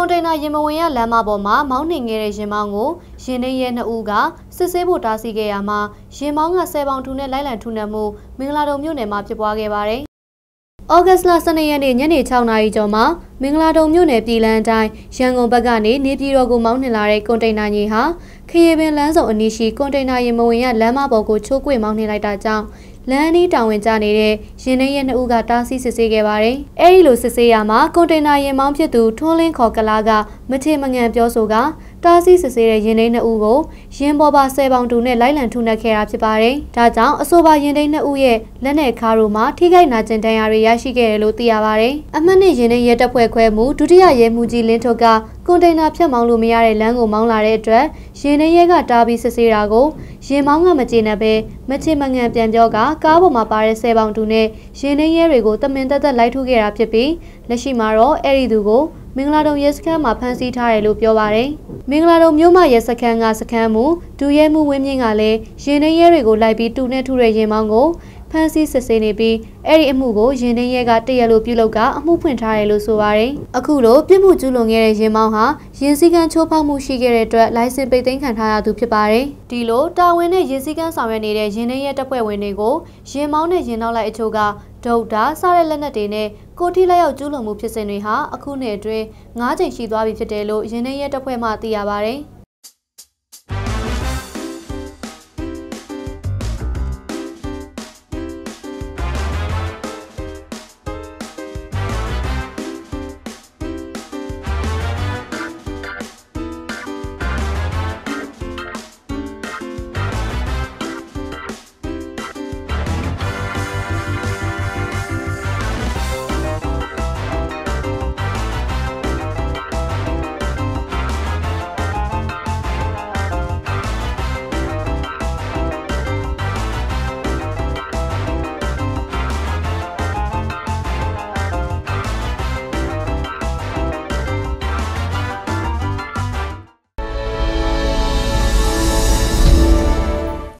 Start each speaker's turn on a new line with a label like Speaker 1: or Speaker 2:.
Speaker 1: ကွန်တိန်နာရင်မဝင်ရလမ်းမပေါ်မှာမောင်းနှင်ခဲ့တဲ့ရင်မောင်းကိုရင်နှင်းရဲနှစ်ဦးကစစ်ဆေးဖို့တားဆီးခဲ့ရမှာရင်မောင်းက10ပေါင်ထူနဲ့လိုက်လံထူနှံမှုမင်္ဂလာတုံမြို့နယ်မှာဖြစ်ပွားခဲ့ပါတယ်။ဩဂတ်စ်လ12ရက်နေ့ညနေ6နာရီကျော်မှာမင်္ဂလာတုံမြို့နယ်ပြည်လန်းတိုင်းရန်ကုန်ဘက်ကနေနေပြည်တော်ကိုမောင်းနှင်လာတဲ့ကွန်တိန်နာကြီးဟာခရီးပင်လမ်းစုံအနီးရှိကွန်တိန်နာရင်မဝင်ရလမ်းမပေါ်ကိုချိုးကွေ့မောင်းနှင်လိုက်တာကြောင့် လမ်းအနီးတောင်ဝင်ကြနေတဲ့ရင်နှရဲနှစ်ဦးကတားဆီးစစ်ဆေးခဲ့ပါတယ်။အဲဒီလိုစစ်ဆေးရမှာကွန်တိန်နာရင်မောင်းဖြစ်သူထွန်းလင်းခေါ်ကလာကမချေမငံပြောဆိုက တားဆီးစစ်ဆေးတဲ့ရင်နှိနှစ်ဦးကိုရင်ပေါ်ပါဆယ်ပေါင်တူနဲ့လိုက်လံထုနှက်ခဲ့တာဖြစ်ပါတယ်။ဒါကြောင့်အဆိုပါရင်နှိနှစ်ဦးရဲ့လက်နဲ့ခါတို့မှာထိခိုက်နာကျင်ဒဏ်ရာတွေရရှိခဲ့တယ်လို့သိရပါတယ်။အမှတ်နဲ့ရင်နှိရဲတပ်ဖွဲ့ခွဲမှုဒုတိယရဲမှူးကြီးလင်းထုတ်ကကွန်တိန်နာဖြတ်မောင်းလို့မရတဲ့လမ်းကိုမောင်းလာတဲ့အတွက်ရင်နှိရဲကတားပြီးစစ်ဆေးတာကိုရင်မောင်းကမကျေနပ်ပဲမချေမငံပြန်ပြောကကားပေါ်မှာပါတဲ့ဆယ်ပေါင်တူနဲ့ရင်နှိရဲတွေကိုတမင်တက်တက်လိုက်ထုခဲ့တာဖြစ်ပြီးလက်ရှိမှာတော့အဲ့ဒီသူကို မင်္ဂလာတုံရဲစခန်းမှာဖမ်းဆီးထားတယ်လို့ပြောပါတယ်။မင်္ဂလာတုံမြို့မရဲစခန်းကစခန်းမူဒူရဲမှုဝင်းမြင့်ကလည်းရင်နှရဲတွေကိုလိုက်ပြီးတူနဲ့ထုတဲ့ရင်မောင်းကိုဖမ်းဆီးစစ်ဆေးနေပြီးအဲ့ဒီအမှုကိုရင်နှရဲကတရက်လိုပြုလုပ်ကအမှုဖွင့်ထားတယ်လို့ဆိုပါတယ်။အခုလိုပြစ်မှုကျူးလွန်ခဲ့တဲ့ရင်မောင်းဟာရင်စည်းကမ်းချိုးဖောက်မှုရှိခဲ့တဲ့အတွက်လိုင်စင်ပိတ်သိမ်းခံထားရသူဖြစ်ပါတယ်။ဒီလိုတာဝန်နဲ့ရင်စည်းကမ်းဆောင်ရွက်နေတဲ့ရင်နှရဲတပ်ဖွဲ့ဝင်တွေကိုရင်မောင်းနဲ့ရင်နောက်လိုက်အချို့က ဒုတ်တာစတဲ့လက်နက်တွေနဲ့ကိုထိလက်ရောက်ကျူးလွန်မှုဖြစ်စဉ်တွေဟာအခုနှစ်အတွင်း၅ချိန်ရှိသွားပြီဖြစ်တယ်လို့ရင်းနှီးရဲတပ်ဖွဲ့မှသိရပါဗျ။